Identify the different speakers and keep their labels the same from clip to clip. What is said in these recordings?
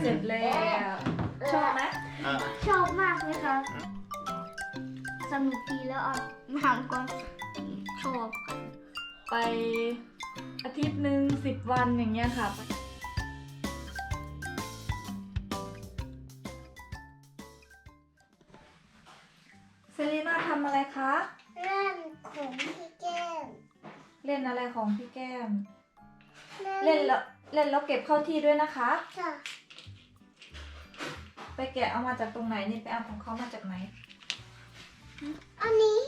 Speaker 1: เสร็จแล้วชอบไหม
Speaker 2: อะ
Speaker 3: ชอบมากเลยค่ะสนุกดีแล้วอะหางก็ชอบ
Speaker 1: ไปอาทิตย์หนึ่งสิบวันอย่างเงี้ยค่ะ เซรีน่าทำอะไรคะ
Speaker 3: เล่นของพี่แก้ม
Speaker 1: เล่นอะไรของพี่แก้ม เล่นแล้ว เล่นแล้วเก็บเข้าที่ด้วยนะคะ
Speaker 3: ค่ะ
Speaker 1: ไปแกะเอามาจากตรงไหนนี่ไปเอาของเขามาจากไหน
Speaker 3: อันนี้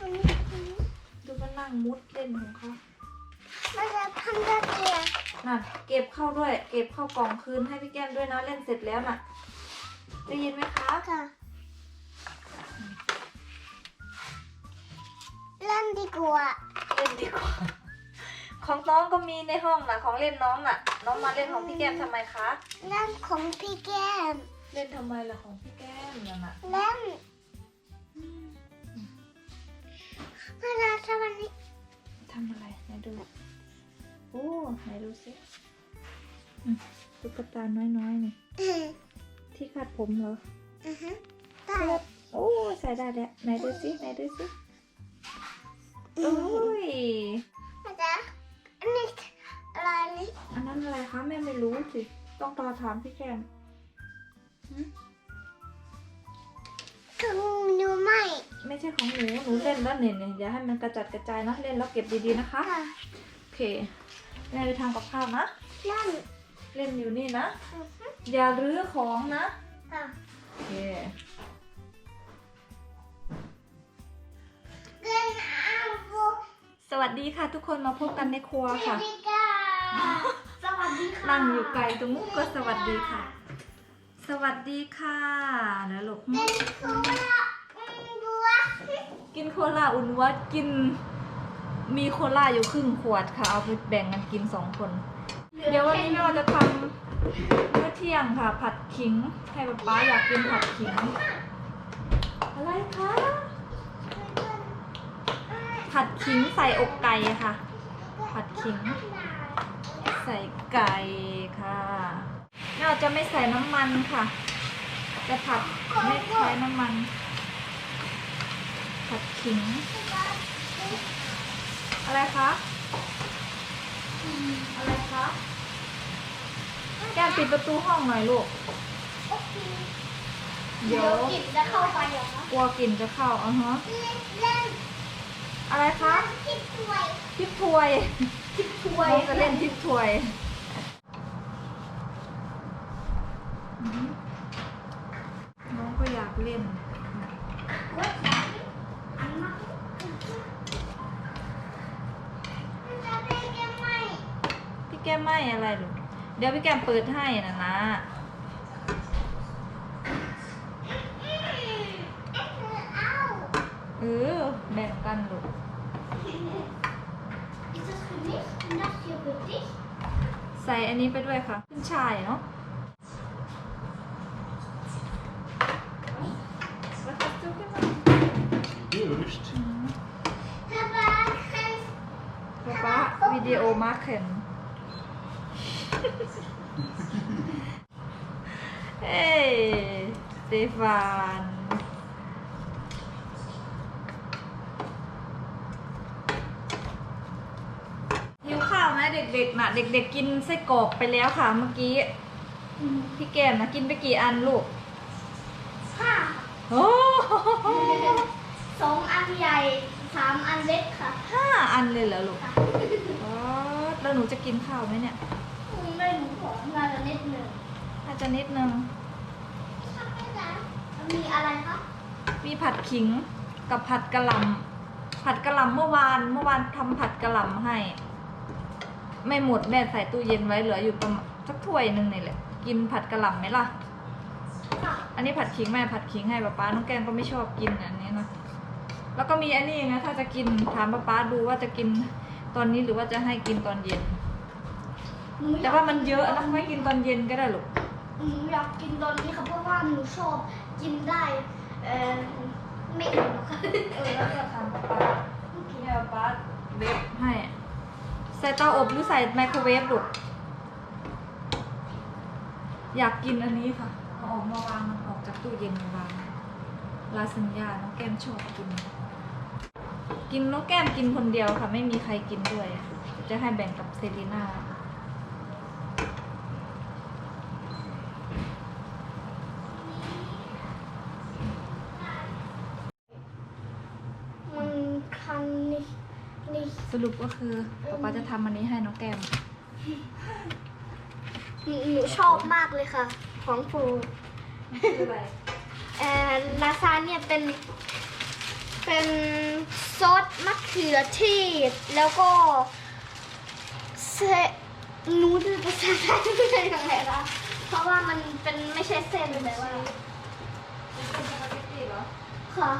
Speaker 3: อันนี้อันนี้
Speaker 1: ดูมันนั่งมุดเล่นของเขา
Speaker 3: มันจะพันตะเกียบ
Speaker 1: น่ะเก็บเข้าด้วย เก็บเข้ากล่องคืนให้พี่แก้มด้วยนะเล่นเสร็จแล้วน่ะได้ยินไหมคะ
Speaker 3: ค่ะเล่นดีกว่า
Speaker 1: เล่นดีกว่า ของน้องก็มีในห้องน่ะ ของเล่นน้องน่ะ น้องมาเล่นของพี่แก้มทำไมคะ
Speaker 3: เล่นของพี่แก้ม
Speaker 1: เล่นทำไมล่ะของพี่แก้มนั่นน่ะ
Speaker 3: เล่นเวลาสวัสดี
Speaker 1: ทำอะไรไหนดู โอ้ไหนดูสิอืมตุ๊กตาน้อยๆนี่
Speaker 3: อือ
Speaker 1: ที่คาดผมเหรอ
Speaker 3: อือฮึได้
Speaker 1: โอ้ใส่ได้แล้วไหนดูสิไหนดูสิโอ้ย
Speaker 3: อาจารย์ อันนี้อะไรนี่
Speaker 1: อันนั้นอะไรคะแม่ไม่รู้สิ ต้องรอถามพี่แก้ม
Speaker 3: ถึงหนูไม่
Speaker 1: ไม่ใช่ของหนูหนูเล่นแล้วเนี่ยเนี่ยอย่าให้มันกระจัดกระจายนะเล่นแล้วเก็บดีๆนะคะ
Speaker 3: ค่ะ
Speaker 1: โอเคแม่ไปทำกับข้าวนะ
Speaker 3: เล่น
Speaker 1: เล่นอยู่นี่นะ
Speaker 3: อือฮึ
Speaker 1: อย่ารื้อของนะ
Speaker 3: ค่ะ
Speaker 1: โอเค
Speaker 3: เล่นอาบุ
Speaker 1: ส วัสดีค่ะ ทุกคนมาพบกันในครัว
Speaker 3: สวั
Speaker 1: ค่ะ
Speaker 3: สดีค่ะ สวัสดีค่ะ
Speaker 1: นั่งอยู่ไกลตรงนู้นก็สวัสดีค่ะ สวัสดีค่ะแล้วลูก
Speaker 3: เล่นคือว่าอืมบัว
Speaker 1: กินโคลาอุ่นวัดกิน มีโคลาอยู่ครึ่งขวดค่ะ เอาไปแบ่งกันกินสองคน เดี๋ยววันนี้แม่ว่าจะทำมื้อเที่ยงค่ะ ผัดขิงให้ป๊าป๊าอยากกินผัดขิง อะไรคะ ผัดขิงใส่อกไก่ค่ะ ผัดขิง ใส่ไก่ค่ะแม่ว่าจะไม่ใส่น้ำมันค่ะ จะผัดไม่ใช้น้ำมัน ผัดขิง อะไรคะอืมอะไรคะแก้มปิดประตูห้องหน่อยลูกเดี๋ยว
Speaker 3: กินจะเข้าไปเหรอคะ
Speaker 1: กลัวกลิ่นจะเข้าอะฮะ
Speaker 3: เล่นเล่น
Speaker 1: อะไรคะ
Speaker 3: ทิปถวย
Speaker 1: ทิปถวย
Speaker 3: ทิปถว
Speaker 1: น้
Speaker 3: ย
Speaker 1: องจะเล่นทิปถวยอืมน้องก็อยากเล่น
Speaker 3: อันมากมันจะเป็นยังไง
Speaker 1: พี่แก้มไม่อะไรลูกเดี๋ยวพี่แก้มเปิดให้นะนะ
Speaker 3: อืมเอ็กซ์เอา
Speaker 1: เออแบ่งกันลูก
Speaker 3: Ist das für mich und das hier für dich?
Speaker 1: ใส่ อันนี้ไปด้วยค่ะขึ้นชายเนาะแล้วก็จุ๊บขึ้นมา
Speaker 2: Wurscht.
Speaker 3: Papa, kannst
Speaker 1: ป๊าป๊าวิดีโอมาร์เข็นเฮ้ยสเตฟานหิวข้าวไหม เด็กๆน่ะเด็ก ๆ กินไส้กรอกไปแล้วค่ะ เมื่อกี้พี่แก้มนะกินไปกี่อันลูก
Speaker 3: ค่ะ
Speaker 1: โอ้
Speaker 3: สองอันใหญ่สามอันเล็กค่ะ
Speaker 1: ห้าอันเลยเหรอลูกอ๋อแล้วหนูจะกินข้าวไหมเนี่ย
Speaker 3: ไม่หนูขอมาละนิดหนึ่ง
Speaker 1: น่าจะนิดนึง
Speaker 3: มีอะไรคะ
Speaker 1: มีผัดขิงกับผัดกะหล่ำผัดกะหล่ำเมื่อวานเมื่อวานทำผัดกะหล่ำให้ ไม่หมดแม่ใส่ตู้เย็นไว้เหลืออยู่ประมาณสักถ้วยหนึ่งนี่แหละ กินผัดกะหล่ำไหมล่ะ
Speaker 3: ค่ะ
Speaker 1: อันนี้ผัดขิงแม่ผัดขิงให้ป๊าป๊าน้องแกงก็ไม่ชอบกินอันนี้นะแล้วก็มีอันนี้นะถ้าจะกินถามป๊าป๊าดูว่าจะกินตอนนี้หรือว่าจะให้กินตอนเย็น
Speaker 3: หนูอ
Speaker 1: แต่
Speaker 3: ยาก
Speaker 1: ว่ามันเยอะนะไม่กินตอนเย็นก็ได้หรอก
Speaker 3: หนูอยากกินตอนนี้ค่ะเพราะว่าหนูชอบกินได้เอ่อไม่อิ่มหรอกค่ะ
Speaker 1: เออแล้วจะทำป๊าป๊าให้ป๊าป๊าเวฟให้ใใส่เตาอบหรือใส่ไมโครเวฟลูกอยากกินอันนี้ค่ะ เอาออกมาวางมันออกจากตู้เย็นมาวางลาสัญญาน้องแก้มชอบกิน กินน้องแก้มกินคนเดียวค่ะ ไม่มีใครกินด้วย จะให้แบ่งกับเซรีน่า สรุปก็คือป๊าป๊าจะทำอันนี้ให้น้องแก้ม
Speaker 3: หนูหนูชอบมากเลยค่ะ ของโปรด
Speaker 1: คืออะไร
Speaker 3: เอ่อลาซานเนี่ยเป็น เป็นซอสมะเขือเทศแล้วก็เซนูดภาษาไทยไม่ใช่ยังไงล่ะเพราะว่ามันเป็นไม่ใช่เส้นแต่ว่า
Speaker 1: เป็นสปาเกตตี้เหรอ
Speaker 3: ค่ะ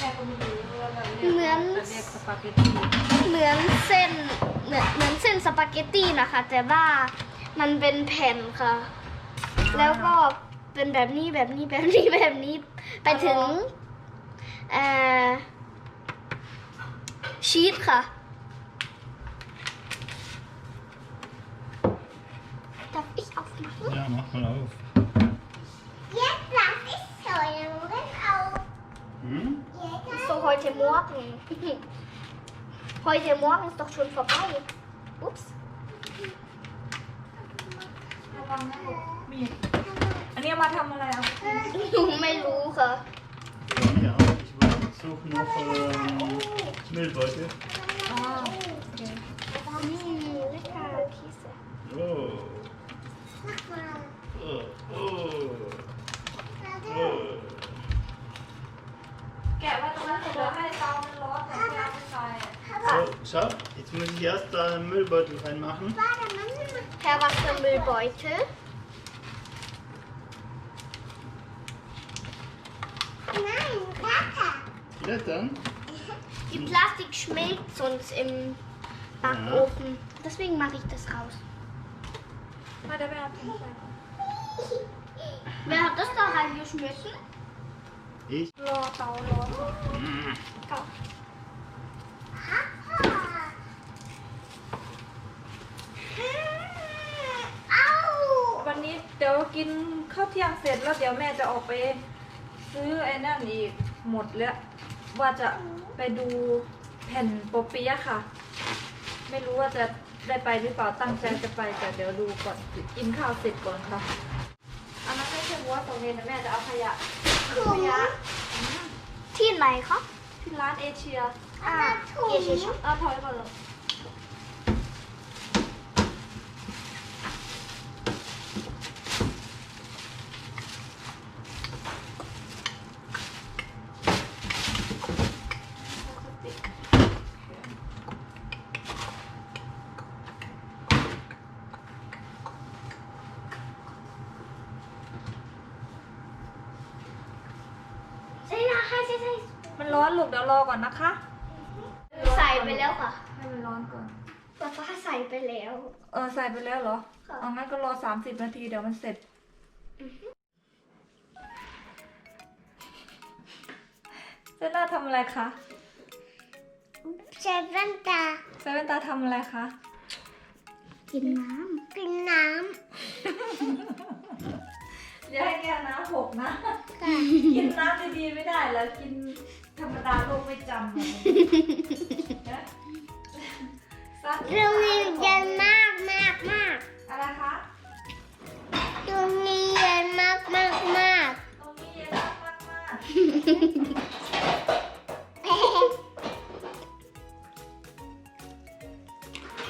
Speaker 1: แม่ก็ไม่รู้ว่าเราเรียก
Speaker 3: เหมือน
Speaker 1: เราเรียกสปาเกตตี้
Speaker 3: เหมือนเส้นเหมือนเหมือนเส้นสปาเกตตี้นะคะ แต่ว่ามันเป็นแผ่นค่ะ แล้วก็เป็นแบบนี้แบบนี้แบบนี้แบบนี้ไปถึงเอ่อชีสค่ะ Darf ich aufmachen?
Speaker 2: Ja, mach mal auf.
Speaker 3: heute Morgen. Heute Morgen ist doch schon vorbei. Ups.
Speaker 1: ระวังนะลูกมีดอันนี้เอามาทำอะไรอ่ะ
Speaker 3: หนูไม่รู้ค่ะ
Speaker 2: Ja, ich will suchen noch ähm, Müllbeutel. Ich erst da einen Müllbeutel reinmachen.
Speaker 4: Warte, Mama.
Speaker 3: Herr, was für Müllbeutel?
Speaker 4: Nein, Papa.
Speaker 2: Blättern.
Speaker 3: Die Plastik schmilzt sonst im Backofen. Deswegen mache ich das raus.
Speaker 1: มาเดี๋ยวไปเอาถุงใส่ก่อน
Speaker 3: Wer hat das da reingeschmissen?
Speaker 2: Ich.
Speaker 1: รอเตาร้อน
Speaker 2: Mm.
Speaker 4: Papa. เอา
Speaker 1: วันนี้ เดี๋ยวกินข้าวเที่ยงเสร็จแล้วเดี๋ยวแม่จะออกไป ซื้อไอ้นั่นอีกหมดแล้ว ว่าจะไปดูแผ่นโปเปียะค่ะ ไม่รู้ว่าจะได้ไปหรือเปล่าตั้งใจจะไปแต่เดี๋ยวดูก่อนกินข้าวเสร็จก่อนค่ะอันนั้นไม่ใช่วัวตรงนี้นะแม่จะเอาขยะขยะ
Speaker 3: ที่ไหนคะ
Speaker 1: ที่ร้านเอเชีย
Speaker 3: อ่าเอเชียช็อป
Speaker 1: เอาถอยก่อนเลย
Speaker 3: ใช่นะใช่ใช่ใช่
Speaker 1: มัน ร้อนลูกเดี๋ยวรอก่อนนะคะ
Speaker 3: ใส่ไปแล้วค่ะ
Speaker 1: ให้มันร้อนก่อน
Speaker 3: ป้าป้าใส่ไปแล้ว
Speaker 1: เออใส่ไปแล้วเหรอ
Speaker 3: ค่ะ
Speaker 1: เอางั้นก็รอสามสิบนาทีเดี๋ยวมันเสร็จเซน่าทำอะไรคะ
Speaker 4: เซเว่นตา
Speaker 1: เซเว่นตาทำอะไรคะ
Speaker 3: กินน้
Speaker 4: กินน้
Speaker 1: อย่าให้แกน้ำหกนะำ
Speaker 4: ค่ะ
Speaker 1: กินน้ำดีๆไม่ได้แล้วกินธรรมดาโลกไม่จำเลยนะซัด
Speaker 4: ตรงนี้เย็นมากมากมาก
Speaker 1: อะไรคะ
Speaker 4: ตรงนี้เย็นมากมากมาก
Speaker 1: ตรงนี้เย็นมากมากมาก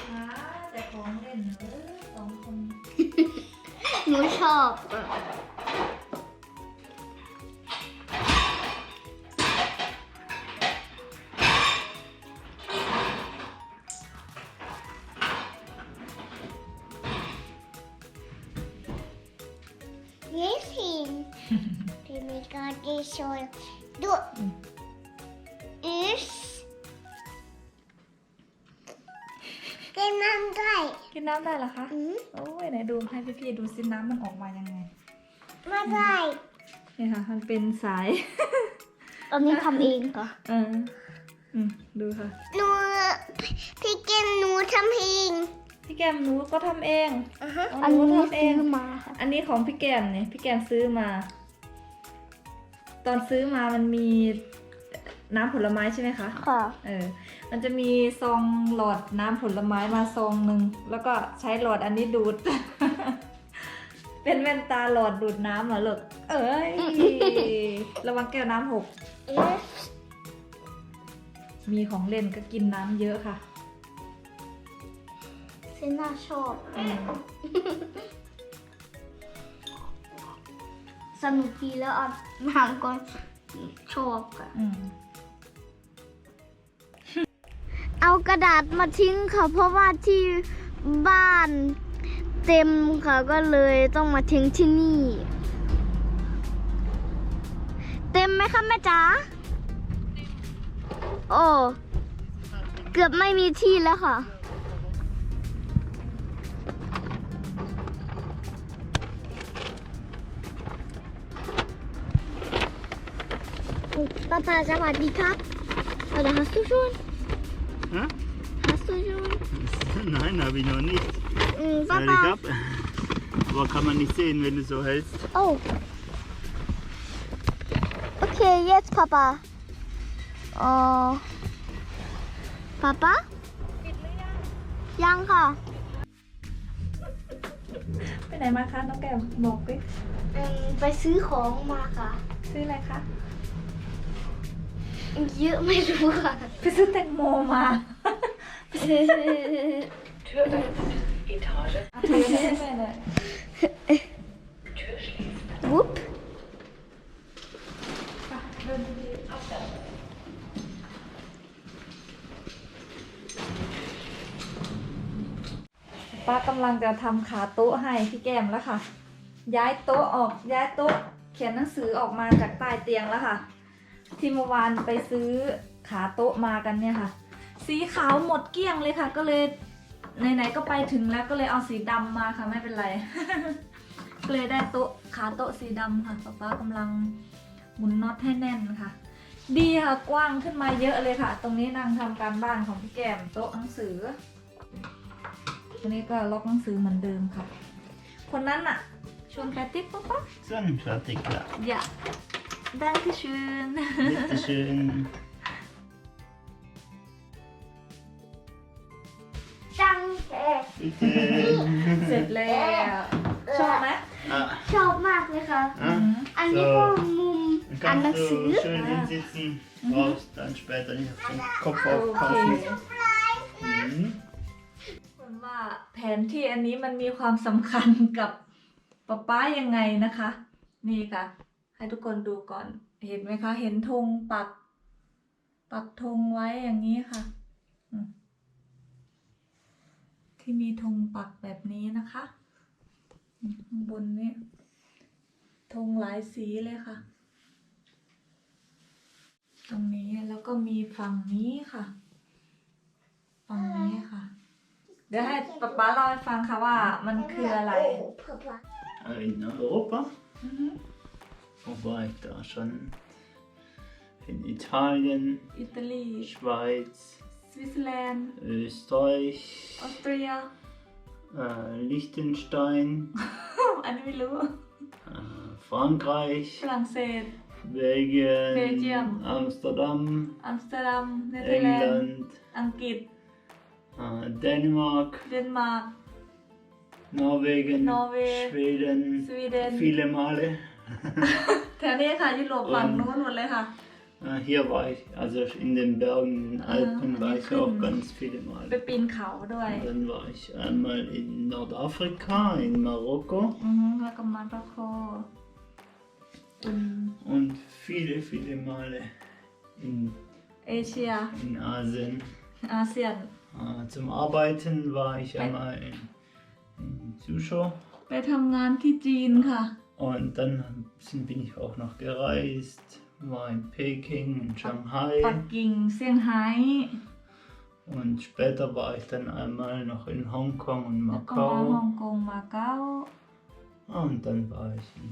Speaker 1: หาแต่ของเล่นเออสองคนำ
Speaker 3: หนูชอบอะ
Speaker 4: การดีโชยดูอิสกินน้ำด้วย
Speaker 1: กินน้ำได้เหรอคะ
Speaker 4: อืม
Speaker 1: โอ้ยไหนดูให้พี่ๆดูสิน้ำมันออกมายังไง
Speaker 4: ไม่ได้
Speaker 1: เนี่ยค่ะ มันเป็นสาย
Speaker 3: อันนี้ทำเองค่ะ
Speaker 1: เอออืมดูค่ะ
Speaker 4: หนูพี่กินหนูทำเอง
Speaker 1: เพพี่แกมหนูก็ทำเอง
Speaker 3: อะฮะ
Speaker 1: อ๋อ
Speaker 3: อันนี้
Speaker 1: ทำเอง
Speaker 3: ซื้อมาค่ะ
Speaker 1: อันนี้ของพี่แกมเนี่ยพี่แกมซื้อมา ตอนซื้อมามันมีน้ำผลไม้ใช่ไหมคะ
Speaker 3: ค่ะ
Speaker 1: เออ มันจะมีซองหลอดน้ำผลไม้มาซองหนึ่งแล้วก็ใช้หลอดอันนี้ดูด เป็นแว่นตาหลอดดูดน้ำเหรอลูกเอ้ย ระวังแก้วน้ำหก
Speaker 3: เอ๊ะ
Speaker 1: มีของเล่นก็กินน้ำเยอะค่ะ
Speaker 3: เซน่าชอบ สนุกดีแล้วอะนางก็ชอบค่ะ
Speaker 1: อืม
Speaker 3: เอากระดาษมาทิ้งค่ะ เพราะว่าที่บ้านเต็มค่ะก็เลยต้องมาทิ้งที่นี่ เต็มไหมคะแม่จ๋าโอ้ เกือบไม่มีที่แล้วค่ะ Papa, sag mal, die Kap. Oder hast du schon?
Speaker 2: Hä?
Speaker 3: Hast du schon?
Speaker 2: Nein, habe ich noch nicht.
Speaker 3: Mm,
Speaker 2: Soll ich
Speaker 3: Papa.
Speaker 2: ab? Aber kann man nicht sehen, wenn du so hältst.
Speaker 3: Oh. Okay, jetzt Papa. Oh. Papa? ยังค่ะ
Speaker 1: ไปไหนมาคะน้องแก้มบอกดิ
Speaker 3: อืมไปซื้อของมาค่ะ
Speaker 1: ซื้ออะไรคะ
Speaker 3: เยอะไม่รู้ค่ะ
Speaker 1: ไปซื้อแตงโมมาเอาถือให้แม่หน่อย
Speaker 3: วุ๊บ
Speaker 1: ป้ากำลังจะทำขาโต๊ะให้พี่แก้มแล้วค่ะ ย้ายโต๊ะออกย้ายโต๊ะเขียนหนังสือออกมาจากใต้เตียงแล้วค่ะ ที่เมื่อวานไปซื้อขาโต๊ะมากันเนี่ยค่ะ สีขาวหมดเกลี้ยงเลยค่ะ ก็เลยไหนๆก็ไปถึงแล้วก็เลยเอาสีดำมาค่ะไม่เป็นไรก็เลยได้โต๊ะขาโต๊ะสีดำค่ะป๊าป๊ากำลังหมุนน็อตให้แน่นค่ะ ดีค่ะกว้างขึ้นมาเยอะเลยค่ะ ตรงนี้นางทำการบ้านของพี่แก้มโต๊ะหนังสือตรงนี้ก็ล็อกหนังสือเหมือนเดิมค่ะ คนนั้นอะชวนแคทติ๊กป๊าป๊า
Speaker 2: So, fertig, klar.
Speaker 1: อย่า danke schön
Speaker 2: Bitteschön.
Speaker 3: จังแก
Speaker 2: Bitte.
Speaker 1: เสร็จแล้วชอบไหม
Speaker 2: Ah,
Speaker 3: ชอบมากเลยค่ะ
Speaker 2: ah.
Speaker 3: อันนี้ก็มุม
Speaker 2: Dann
Speaker 3: อ่านหนัง
Speaker 2: kannst
Speaker 3: สือ
Speaker 2: du schön hinsitzen, brauchst dann später nicht auf den Kopf
Speaker 1: โอเค
Speaker 2: aufpassen. Mhm.
Speaker 1: คนว่าแผนที่อันนี้มันมีความสำคัญกับป๊าป๊ายังไงนะคะ นี่ค่ะ ให้ทุกคนดูก่อน เห็นไหมคะ เห็นธงปัก ปักธงไว้อย่างนี้ค่ะอืมที่มีธงปักแบบนี้นะคะอืมข้างบนนี้ธงหลายสีเลยค่ะ ตรงนี้แล้วก็มีฝั่งนี้ค่ะ ฝั่งนี้ค่ะ เดี๋ยวให้ป๊าป๊าเล่าให้ฟังค่ะว่ามันคืออะไร
Speaker 3: Papa.
Speaker 2: In Europa,
Speaker 1: อื
Speaker 2: Wobei ich da schon in Italien,
Speaker 1: Italy,
Speaker 2: Schweiz,
Speaker 1: Switzerland,
Speaker 2: Österreich,
Speaker 1: Austria,
Speaker 2: äh, Liechtenstein, äh, Frankreich,
Speaker 1: Frankreich,
Speaker 2: Belgien,
Speaker 1: Belgien,
Speaker 2: Amsterdam,
Speaker 1: Amsterdam,
Speaker 2: England,
Speaker 1: Angit,
Speaker 2: äh, Dänemark,
Speaker 1: Dänemark,
Speaker 2: Norwegen,
Speaker 1: Norwegen
Speaker 2: Schweden,
Speaker 1: Sweden.
Speaker 2: viele Male.
Speaker 1: แถวนี้ค่ะ ยุโรปฝั่งนู้นหมดเลยค่ะ
Speaker 2: Äh, Hier war ich, also in den Bergen, in den Alpen
Speaker 1: Ah,
Speaker 2: war
Speaker 1: die
Speaker 2: ich auch
Speaker 1: Alpen.
Speaker 2: ganz viele
Speaker 1: ไป
Speaker 2: Male.
Speaker 1: ปีนเขาด้วย
Speaker 2: Und dann war ich einmal in Nordafrika, in Marokko
Speaker 1: อือฮึแล้วก็มาร์โคอืม
Speaker 2: und viele, viele Male in,
Speaker 1: เอเชีย
Speaker 2: in Asien.
Speaker 1: อาเซียน
Speaker 2: Äh, Zum Arbeiten war ich einmal in, in Suzhou
Speaker 1: ไปทำงานที่จีนค่ะ
Speaker 2: und dann sind, bin ich auch noch gereist, war in Peking, in
Speaker 1: ปัก
Speaker 2: Shanghai
Speaker 1: กิ่งเซี่ยงไฮ้
Speaker 2: und später war ich dann einmal noch in Hongkong und
Speaker 1: แล้วก็มาฮ่อง
Speaker 2: Macau
Speaker 1: กงมาเก๊า
Speaker 2: und dann war ich in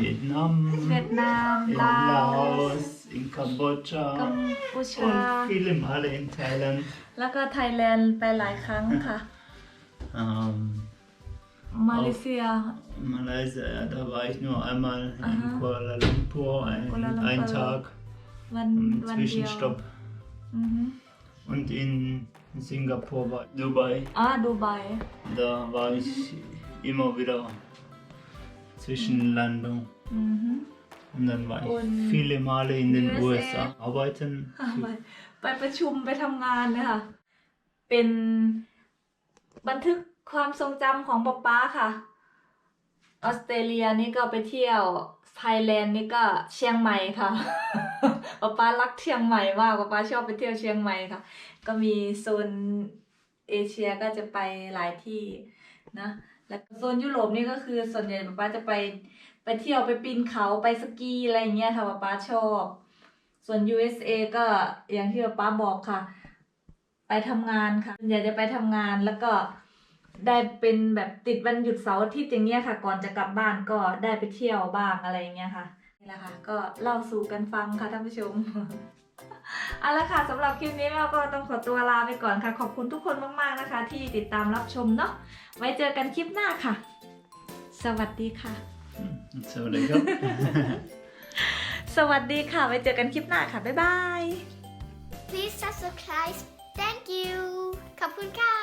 Speaker 2: Vietnam,
Speaker 1: เวียดนาม
Speaker 2: in
Speaker 1: ลาว
Speaker 2: Laos, in
Speaker 1: กัม
Speaker 2: Kambodscha
Speaker 1: พูชา
Speaker 2: und viele Male in Thailand.
Speaker 1: แล้วก็ไทยแลนด์ไปหลายครั้งค่ะ
Speaker 2: Ähm,
Speaker 1: มาเลเซีย
Speaker 2: Malaysia, ja, da war ich nur einmal
Speaker 1: Aha.
Speaker 2: in Kuala Lumpur, ein,
Speaker 1: Kuala Lumpur.
Speaker 2: einen Tag,
Speaker 1: วัน
Speaker 2: einen
Speaker 1: วันเดียว
Speaker 2: Zwischenstopp.
Speaker 1: อือฮึ
Speaker 2: Und in Singapur war Dubai.
Speaker 1: อ่าดูไบ
Speaker 2: Da war ich immer wieder Zwischenlandung.
Speaker 1: อือฮึ
Speaker 2: Und dann war ich
Speaker 1: Und
Speaker 2: viele Male in den
Speaker 1: USA.
Speaker 2: USA arbeiten.
Speaker 1: ไปไปประชุมไปทำงานเลยค่ะ เป็นบันทึก ความทรงจำของป๊าป๊าค่ะ ออสเตรเลียนี่ก็ไปเที่ยวไทยแลนด์นี่ก็เชียงใหม่ค่ะป๊าป๊ารักเชียงใหม่มากป๊าป๊าชอบไปเที่ยวเชียงใหม่ค่ะ ก็มีโซนเอเชียก็จะไปหลายที่นะ แล้วโซนยุโรปนี่ก็คือส่วนใหญ่ป๊าป๊าจะไปไปเที่ยวไปปีนเขาไปสกีอะไรเงี้ยค่ะป๊าป๊าชอบ ส่วน USA ก็อย่างที่ป๊าบอกค่ะ ไปทำงานค่ะส่วนใหญ่จะไปทำงานแล้วก็ ได้เป็นแบบติดวันหยุดเสาร์อาทิตย์อย่างเงี้ยค่ะ ก่อนจะกลับบ้านก็ได้ไปเที่ยวบ้างอะไรอย่างเงี้ยค่ะนี่แหละค่ะ ก็เล่าสู่กันฟังค่ะท่านผู้ชมเอาละค่ะสำหรับคลิปนี้เราก็ต้องขอตัวลาไปก่อนค่ะ ขอบคุณทุกคนมากๆนะคะ ที่ติดตามรับชมเนาะไว้เจอกันคลิปหน้าค่ะ สวัสดีค่ะ
Speaker 2: So lecker.
Speaker 1: สวัสดีค่ะ ไว้เจอกันคลิปหน้าค่ะ บ๊ายบาย
Speaker 3: Please subscribe thank you ขอบคุณค่ะ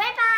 Speaker 3: บ๊ายบาย